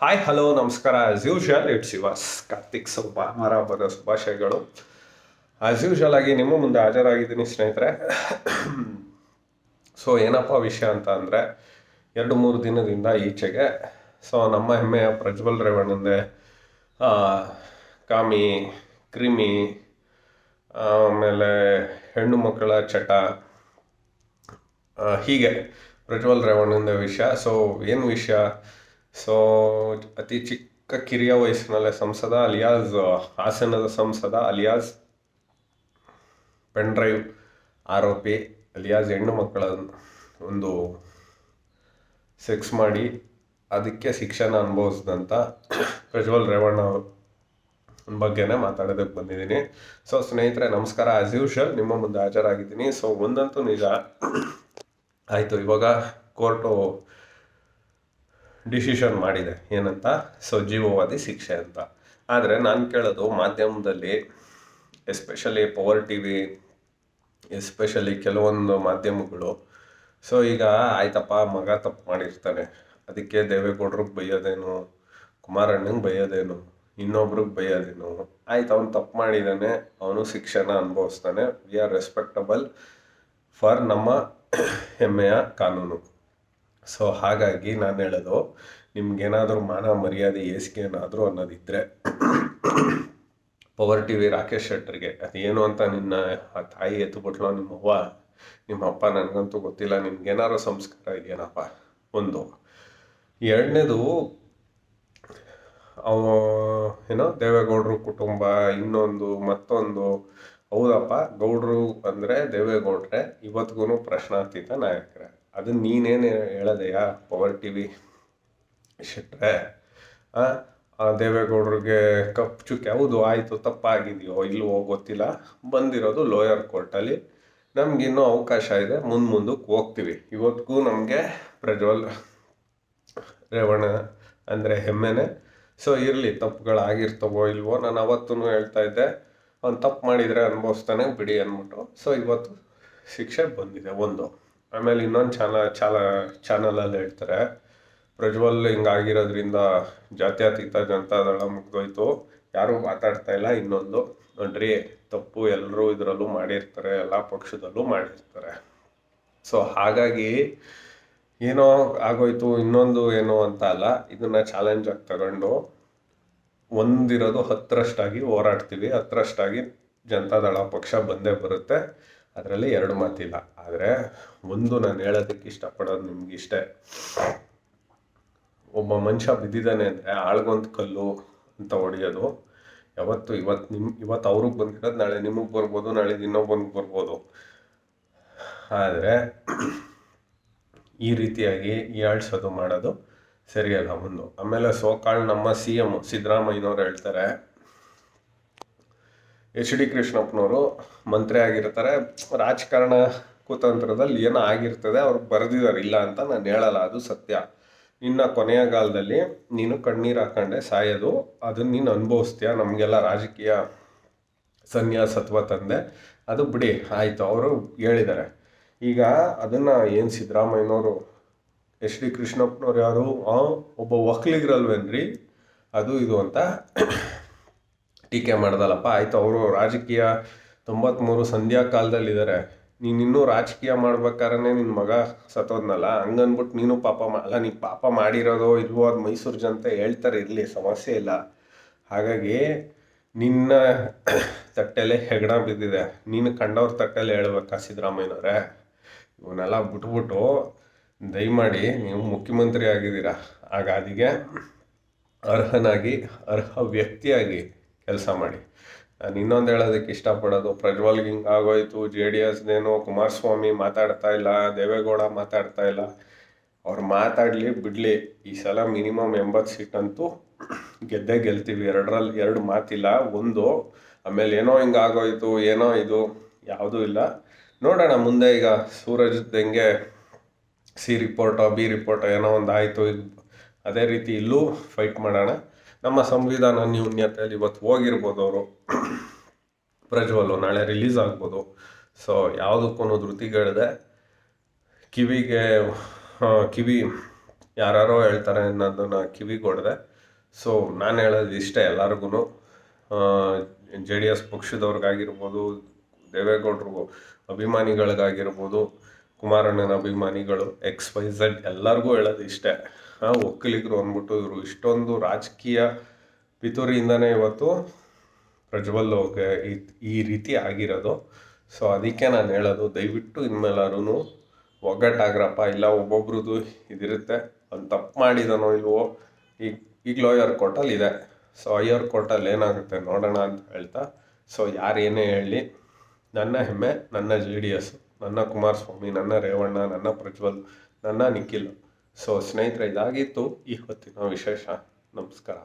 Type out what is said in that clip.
Hi hello ನಮಸ್ಕಾರ. As usual it's ಯುವಾಸ್ Karthik ಸ್ವಲ್ಪ ಮರ ಶುಭಾಶಯಗಳು ಆಸ್ ಯೂಶಲ್ ಆಗಿ ನಿಮ್ಮ ಮುಂದೆ ಹಾಜರಾಗಿದ್ದೀನಿ, ಸ್ನೇಹಿತರೆ. ಸೊ ಏನಪ್ಪ ವಿಷಯ ಅಂತ ಅಂದರೆ, ಎರಡು ಮೂರು ದಿನದಿಂದ ಈಚೆಗೆ ಸೊ ನಮ್ಮ ಹೆಮ್ಮೆಯ ಪ್ರಜ್ವಲ್ ರೇವಣ್ಣಂದೆ ಕಾಮಿ, ಕ್ರಿಮಿ, ಆಮೇಲೆ ಹೆಣ್ಣು ಮಕ್ಕಳ ಚಟ ಹೀಗೆ ಪ್ರಜ್ವಲ್ ರೇವಣ್ಣಂದ ವಿಷಯ. ಸೊ ಏನು ವಿಷಯ? ಸೊ, ಅತಿ ಚಿಕ್ಕ ಕಿರಿಯ ವಯಸ್ಸಿನಲ್ಲೇ ಸಂಸದ ಅಲಿಯಾಸ್, ಹಾಸನದ ಸಂಸದ ಅಲಿಯಾಸ್ ಪೆನ್ ಡ್ರೈವ್ ಆರೋಪಿ ಅಲಿಯಾಸ್ ಹೆಣ್ಣು ಮಕ್ಕಳ ಒಂದು ಸೆಕ್ಸ್ ಮಾಡಿ ಅದಕ್ಕೆ ಶಿಕ್ಷಣ ಅನುಭವಿಸಿದಂಥ ಪ್ರಜ್ವಲ್ ರೇವಣ್ಣ ಅವ್ರ ಬಗ್ಗೆನೇ ಮಾತಾಡೋದಕ್ಕೆ ಬಂದಿದ್ದೀನಿ. ಸೊ, ಸ್ನೇಹಿತರೆ, ನಮಸ್ಕಾರ. ಆಸ್ ಯೂಶಲ್ ನಿಮ್ಮ ಮುಂದೆ ಹಾಜರಾಗಿದ್ದೀನಿ. ಸೊ ಒಂದಂತೂ ನಿಜ. ಆಯಿತು, ಇವಾಗ ಕೋರ್ಟು ಡಿಸಿಷನ್ ಮಾಡಿದೆ. ಏನಂತ? ಸೊ ಜೀವವಾದಿ ಶಿಕ್ಷೆ ಅಂತ. ಆದರೆ ನಾನು ಕೇಳೋದು ಮಾಧ್ಯಮದಲ್ಲಿ, especially power T V, especially ಕೆಲವೊಂದು ಮಾಧ್ಯಮಗಳು, ಸೊ ಈಗ ಆಯ್ತಪ್ಪ, ಮಗ ತಪ್ಪು ಮಾಡಿರ್ತಾನೆ. ಅದಕ್ಕೆ ದೇವೇಗೌಡ್ರಿಗೆ ಬೈಯೋದೇನು? ಕುಮಾರಣ್ಣಂಗೆ ಬೈಯೋದೇನು? ಇನ್ನೊಬ್ರಿಗೆ ಬೈಯೋದೇನು? ಆಯ್ತು, ಅವನು ತಪ್ಪು ಮಾಡಿದ್ದಾನೆ ಅವನು ಶಿಕ್ಷಣ ಅನುಭವಿಸ್ತಾನೆ. ವಿ ಆರ್ ರೆಸ್ಪೆಕ್ಟಬಲ್ ಫಾರ್ ನಮ್ಮ ಹೆಮ್ಮೆಯ ಕಾನೂನು. ಸೊ ಹಾಗಾಗಿ ನಾನು ಹೇಳೋದು, ನಿಮ್ಗೇನಾದರೂ ಮಾನ ಮರ್ಯಾದೆ ಏಸಿಗೆ ಏನಾದರೂ ಅನ್ನೋದಿದ್ದರೆ ಪವರ್ ಟಿ ವಿ ರಾಕೇಶ್ ಶೆಟ್ಟರ್ಗೆ, ಅದೇನು ಅಂತ ನಿನ್ನ ಆ ತಾಯಿ ಎತ್ತುಬಿಟ್ಲೋ ನಿಮ್ಮ ಅವ್ವ, ನಿಮ್ಮ ಅಪ್ಪ ನನಗಂತೂ ಗೊತ್ತಿಲ್ಲ, ನಿಮ್ಗೇನಾದ್ರು ಸಂಸ್ಕಾರ ಇದೆಯೇನಪ್ಪ? ಒಂದು. ಎರಡನೇದು, ಅವ, ಏನೋ ದೇವೇಗೌಡರು ಕುಟುಂಬ, ಇನ್ನೊಂದು, ಮತ್ತೊಂದು, ಹೌದಪ್ಪ, ಗೌಡ್ರು ಅಂದರೆ ದೇವೇಗೌಡ್ರೆ ಇವತ್ತಿಗೂ ಪ್ರಶ್ನಾತೀತ ನಾಯಕರೇ. ಅದನ್ನ ನೀನೇನು ಹೇಳದೆಯಾ? ಪವರ್ ಟಿ ವಿ ಶೆಟ್ರೆ ಆ, ದೇವೇಗೌಡ್ರಿಗೆ ಕಪ್ ಚುಕ್ ಯಾವುದು ಆಯಿತು ತಪ್ಪಾಗಿದೆಯೋ ಇಲ್ವೋ ಗೊತ್ತಿಲ್ಲ. ಬಂದಿರೋದು ಲೋಯರ್ ಕೋರ್ಟಲ್ಲಿ ನಮಗಿನ್ನೂ ಅವಕಾಶ ಇದೆ. ಮುಂದೆ ಮುಂದಕ್ಕೆ ಹೋಗ್ತೀವಿ. ಇವತ್ತಿಗೂ ನಮಗೆ ಪ್ರಜ್ವಲ್ ರೇವಣ ಅಂದರೆ ಹೆಮ್ಮೆನೆ. ಸೊ ಇರಲಿ ತಪ್ಪುಗಳಾಗಿರ್ತವೋ ಇಲ್ವೋ ನಾನು ಅವತ್ತೂ ಹೇಳ್ತಾ ಇದ್ದೆ. ಅವ್ನು ತಪ್ಪು ಮಾಡಿದರೆ ಅನುಭವಿಸ್ತಾನೆ ಬಿಡಿ ಅಂದ್ಬಿಟ್ಟು. ಸೊ ಇವತ್ತು ಶಿಕ್ಷೆ ಬಂದಿದೆ ಒಂದು. ಆಮೇಲೆ ಇನ್ನೊಂದು ಚಾನ ಚಾಲ ಚಾನಲಲ್ಲಿ ಹೇಳ್ತಾರೆ, ಪ್ರಜ್ವಲ್ ಹಿಂಗಾಗಿರೋದ್ರಿಂದ ಜಾತ್ಯತೀತ ಜನತಾದಳ ಮುಗ್ದೋಯ್ತು. ಯಾರೂ ಮಾತಾಡ್ತಾ ಇಲ್ಲ, ಇನ್ನೊಂದು. ನೋಡ್ರಿ, ತಪ್ಪು ಎಲ್ಲರೂ ಇದರಲ್ಲೂ ಮಾಡಿರ್ತಾರೆ, ಎಲ್ಲ ಪಕ್ಷದಲ್ಲೂ ಮಾಡಿರ್ತಾರೆ. ಸೊ ಹಾಗಾಗಿ ಏನೋ ಆಗೋಯ್ತು, ಇನ್ನೊಂದು ಏನೋ ಅಂತ ಅಲ್ಲ, ಇದನ್ನು ಚಾಲೆಂಜ್ ಆಗಿ ತಗೊಂಡು ಒಂದಿರೋದು ಹತ್ತರಷ್ಟಾಗಿ ಹೋರಾಡ್ತೀವಿ ಹತ್ತರಷ್ಟಾಗಿ ಜನತಾದಳ ಪಕ್ಷ ಬಂದೇ ಬರುತ್ತೆ. ಅದರಲ್ಲಿ ಎರಡು ಮಾತಿಲ್ಲ. ಆದರೆ ಒಂದು ನಾನು ಹೇಳೋದಕ್ಕೆ ಇಷ್ಟಪಡೋದು ನಿಮ್ಗೆ ಇಷ್ಟೇ. ಒಬ್ಬ ಮನುಷ್ಯ ಬಿದ್ದಿದ್ದಾನೆ ಅಂದರೆ ಆಳ್ಗೊಂದು ಕಲ್ಲು ಅಂತ ಹೊಡೆಯೋದು. ಯಾವತ್ತು ಇವತ್ತು ನಿಮ್ಮ ಇವತ್ತು ಅವ್ರಿಗೆ ಬಂದಿರೋದು ನಾಳೆ ನಿಮಗೆ ಬರ್ಬೋದು, ನಾಳೆ ಇನ್ನೊಬ್ಬನಿಗೆ ಬರ್ಬೋದು. ಆದರೆ ಈ ರೀತಿಯಾಗಿ ಈ ಹೀಯಾಳ್ಸೋದು ಮಾಡೋದು ಸರಿಯಲ್ಲ ಒಂದು ಆಮೇಲೆ ಸೋಕಾಳ್ ನಮ್ಮ ಸಿ ಎಂ ಸಿದ್ದರಾಮಯ್ಯನವ್ರು ಹೇಳ್ತಾರೆ ಎಚ್ ಡಿ ಕೃಷ್ಣಪ್ಪನವರು ಮಂತ್ರಿ ಆಗಿರ್ತಾರೆ. ರಾಜಕಾರಣ ಕುತಂತ್ರದಲ್ಲಿ ಏನೋ ಆಗಿರ್ತದೆ, ಅವ್ರು ಬರೆದಿದ್ದಾರೆ ಇಲ್ಲ ಅಂತ ನಾನು ಹೇಳಲ್ಲ, ಅದು ಸತ್ಯ. ನಿನ್ನ ಕೊನೆಯ ಕಾಲದಲ್ಲಿ ನೀನು ಕಣ್ಣೀರು ಹಾಕೊಂಡೆ ಸಾಯೋದು ಅದನ್ನ ನೀನು ಅನುಭವಿಸ್ತೀಯ? ನಮಗೆಲ್ಲ ರಾಜಕೀಯ ಸನ್ಯಾಸತ್ವ ತಂದೆ. ಅದು ಬಿಡಿ, ಆಯಿತು, ಅವರು ಹೇಳಿದ್ದಾರೆ ಈಗ ಅದನ್ನು ಏನು ಸಿದ್ದರಾಮಯ್ಯನವರು, ಎಚ್ ಡಿ ಕೃಷ್ಣಪ್ಪನವ್ರು ಯಾರು? ಒಬ್ಬ ಒಕ್ಕಲಿಗರಲ್ವೇನ್ರಿ ಅದು ಇದು ಅಂತ ಟೀಕೆ ಮಾಡ್ದಲ್ಲಪ್ಪ, ಆಯಿತು ಅವರು ರಾಜಕೀಯ ತೊಂಬತ್ತ್ಮೂರು ಸಂಧ್ಯಾ ಕಾಲದಲ್ಲಿದ್ದಾರೆ ನೀನು ಇನ್ನೂ ರಾಜಕೀಯ ಮಾಡ್ಬೇಕಾದ್ರೆ ನಿನ್ನ ಮಗ ಸತ್ತೋದ್ನಲ್ಲ ಹಂಗನ್ಬಿಟ್ಟು ನೀನು ಪಾಪ ಅಲ್ಲ ನೀ ಪಾಪ ಮಾಡಿರೋದು ಇಲ್ವೋ ಅದು ಮೈಸೂರು ಜನತೆ ಹೇಳ್ತಾರೆ, ಇರಲಿ ಸಮಸ್ಯೆ ಇಲ್ಲ. ಹಾಗಾಗಿ ನಿನ್ನ ತಟ್ಟೆಲೆ ಹೆಗಣ ಬಿದ್ದಿದೆ. ನೀನು ಕಂಡವ್ರ ತಟ್ಟೆಲೆ ಹೇಳ್ಬೇಕಾ ಸಿದ್ದರಾಮಯ್ಯನವ್ರೆ? ಇವನ್ನೆಲ್ಲ ಬಿಟ್ಬಿಟ್ಟು ದಯಮಾಡಿ ನೀವು ಮುಖ್ಯಮಂತ್ರಿ ಆಗಿದ್ದೀರಾ. ಹಾಗಾದಿಗೆ ಅರ್ಹನಾಗಿ, ಅರ್ಹ ವ್ಯಕ್ತಿಯಾಗಿ ಕೆಲಸ ಮಾಡಿ. ನಾನು ಇನ್ನೊಂದು ಹೇಳೋದಕ್ಕೆ ಇಷ್ಟಪಡೋದು, ಪ್ರಜ್ವಲ್ಗೆ ಹಿಂಗೆ ಆಗೋಯ್ತು ಜೆ ಡಿ ಎಸ್ನೇನೋ ಕುಮಾರಸ್ವಾಮಿ ಮಾತಾಡ್ತಾ ಇಲ್ಲ, ದೇವೇಗೌಡ ಮಾತಾಡ್ತಾ ಇಲ್ಲ. ಅವ್ರು ಮಾತಾಡಲಿ ಬಿಡಲಿ, ಈ ಸಲ ಮಿನಿಮಮ್ ಎಂಬತ್ತು ಸೀಟ್ ಅಂತೂ ಗೆದ್ದೇ ಗೆಲ್ತೀವಿ. ಎರಡರಲ್ಲಿ ಎರಡು ಮಾತಿಲ್ಲ, ಒಂದು, ಆಮೇಲೆ ಏನೋ ಹಿಂಗೆ ಆಗೋಯ್ತು ಏನೋ ಇದು, ಯಾವುದೂ ಇಲ್ಲ. ನೋಡೋಣ ಮುಂದೆ ಈಗ ಸೂರಜ್ದು ಹೆಂಗೆ ಸಿ ರಿಪೋರ್ಟೋ, ಬಿ ರಿಪೋರ್ಟೋ ಏನೋ ಒಂದು ಆಯಿತು, ಅದೇ ರೀತಿ ಇಲ್ಲೂ ಫೈಟ್ ಮಾಡೋಣ. ನಮ್ಮ ಸಂವಿಧಾನ ನ್ಯೂನ್ಯತೆಯಲ್ಲಿ ಇವತ್ತು ಹೋಗಿರ್ಬೋದು ಅವರು. ಪ್ರಜ್ವಲು ನಾಳೆ ರಿಲೀಸ್ ಆಗ್ಬೋದು. ಸೊ ಯಾವುದಕ್ಕೂ ಧೃತಿಗಳಿದೆ. ಕಿವಿಗೆ ಕಿವಿ ಯಾರೋ ಹೇಳ್ತಾರೆ ಅನ್ನೋದನ್ನ ಕಿವಿಗೊಡ್ದೆ. ಸೊ ನಾನು ಹೇಳೋದು ಇಷ್ಟೇ ಎಲ್ಲರಿಗೂ ಜೆ ಡಿ ಎಸ್ ಪಕ್ಷದವ್ರಿಗಾಗಿರ್ಬೋದು, ದೇವೇಗೌಡರು ಅಭಿಮಾನಿಗಳಿಗಾಗಿರ್ಬೋದು, ಕುಮಾರಣ್ಣನ ಅಭಿಮಾನಿಗಳು ಎಕ್ಸ್ ವೈ ಝೆಡ್ ಎಲ್ಲರಿಗೂ ಹೇಳೋದು ಇಷ್ಟೇ. ಒಕ್ಕಲಿಗರು ಅಂದ್ಬಿಟ್ಟು ಇವರು ಇಷ್ಟೊಂದು ರಾಜಕೀಯ ಪಿತೂರಿಯಿಂದನೇ ಇವತ್ತು ಪ್ರಜ್ವಲ್ ಈ- ರೀತಿ ಆಗಿರೋದು. ಸೊ ಅದಕ್ಕೆ ನಾನು ಹೇಳೋದು, ದಯವಿಟ್ಟು ಇನ್ಮೇಲಾರು ಒಗ್ಗಟ್ಟಾಗ್ರಪ್ಪ. ಇಲ್ಲ ಒಬ್ಬೊಬ್ರದ್ದು ಇದಿರುತ್ತೆ. ಅವ್ನು ತಪ್ಪು ಮಾಡಿದನೋ ಇಲ್ವೋ ಈಗ ಈಗ ಲೋಯರ್ ಕೋರ್ಟಲ್ಲಿ ಇದೆ. ಸೊ ಅಯ್ಯರ್ ಕೋರ್ಟಲ್ಲಿ ಏನಾಗುತ್ತೆ ನೋಡೋಣ ಅಂತ ಹೇಳ್ತಾ. ಸೊ ಯಾರು ಏನೇ ಹೇಳಲಿ ನನ್ನ ಹೆಮ್ಮೆ, ನನ್ನ ಜೆ ಡಿ ಎಸ್, ನನ್ನ ಕುಮಾರಸ್ವಾಮಿ, ನನ್ನ ರೇವಣ್ಣ, ನನ್ನ ಪ್ರಜ್ವಲ್, ನನ್ನ ನಿಖಿಲ್. ಸೊ ಸ್ನೇಹಿತರೆ ಇದಾಗಿತ್ತು. ಈ ವಿಶೇಷ. ನಮಸ್ಕಾರ.